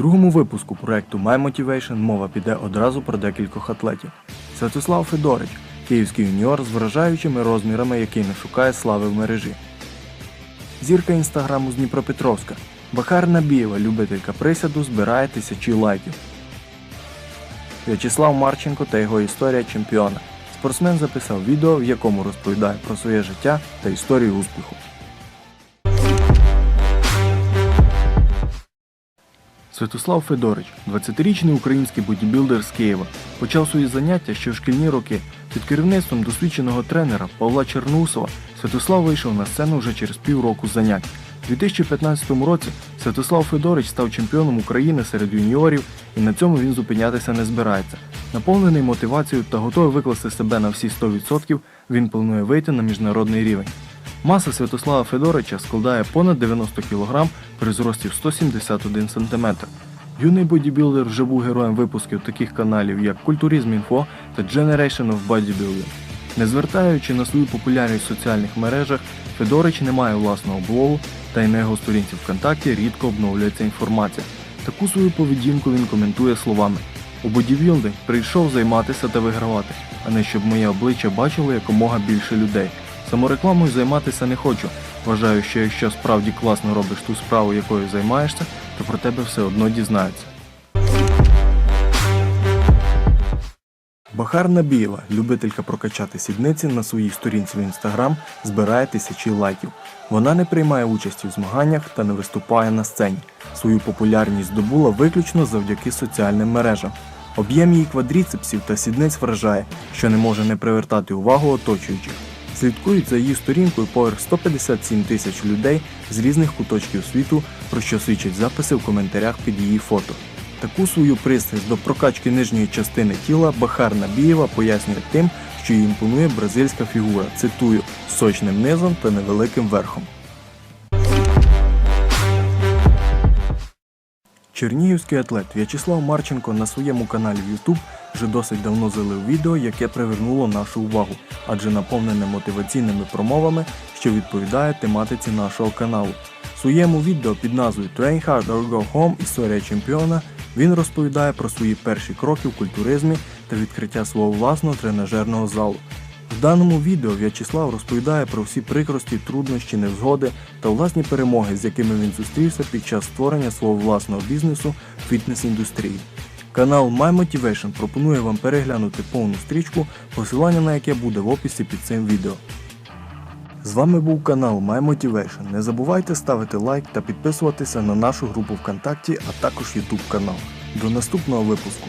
випуску проекту My Motivation мова піде одразу про декількох атлетів. Святослав Федорич, київський юніор з вражаючими розмірами, який не шукає слави в мережі. Зірка інстаграму з Дніпропетровська. Бахар Набієва, любителька присяду, збирає тисячі лайків. В'ячеслав Марченко та його історія чемпіона. Спортсмен записав відео, в якому розповідає про своє життя та історію успіху. Святослав Федорич, 20-річний український бодібілдер з Києва, почав свої заняття ще в шкільні роки. Під керівництвом досвідченого тренера Павла Чернусова Святослав вийшов на сцену вже через півроку занять. У 2015 році Святослав Федорич став чемпіоном України серед юніорів, і на цьому він зупинятися не збирається. Наповнений мотивацією та готовий викласти себе на всі 100%, він планує вийти на міжнародний рівень. Маса Святослава Федорича складає понад 90 кг при зрості в 171 см. Юний бодібілдер вже був героєм випусків таких каналів, як Культуризм.Інфо та Generation of Bodybuilding. Не звертаючи на свою популярність в соціальних мережах, Федорич не має власного блогу, та й на його сторінці ВКонтакті рідко обновлюється інформація. Таку свою поведінку він коментує словами: у бодібілдинг прийшов займатися та вигравати, а не щоб моє обличчя бачило якомога більше людей. Саморекламою займатися не хочу. Вважаю, що якщо справді класно робиш ту справу, якою займаєшся, то про тебе все одно дізнаються. Бахар Набієва, любителька прокачати сідниці на своїй сторінці в інстаграм, збирає тисячі лайків. Вона не приймає участі в змаганнях та не виступає на сцені. Свою популярність здобула виключно завдяки соціальним мережам. Об'єм її квадріцепсів та сідниць вражає, що не може не привертати увагу оточуючих. Слідкують за її сторінкою поверх 157 тисяч людей з різних куточків світу, про що свідчать записи в коментарях під її фото. Таку свою пристрасть до прокачки нижньої частини тіла Бахар Набієва пояснює тим, що їй імпонує бразильська фігура, цитую, сочним низом та невеликим верхом. Чернігівський атлет В'ячеслав Марченко на своєму каналі в YouTube вже досить давно залив відео, яке привернуло нашу увагу, адже наповнене мотиваційними промовами, що відповідає тематиці нашого каналу. В своєму відео під назвою Train Hard or Go Home Історія чемпіона він розповідає про свої перші кроки в культуризмі та відкриття свого власного тренажерного залу. В даному відео В'ячеслав розповідає про всі прикрості, труднощі, невзгоди та власні перемоги, з якими він зустрівся під час створення свого власного бізнесу в фітнес-індустрії. Канал My Motivation пропонує вам переглянути повну стрічку, посилання на яке буде в описі під цим відео. З вами був канал My Motivation. Не забувайте ставити лайк та підписуватися на нашу групу ВКонтакті, а також YouTube канал. До наступного випуску!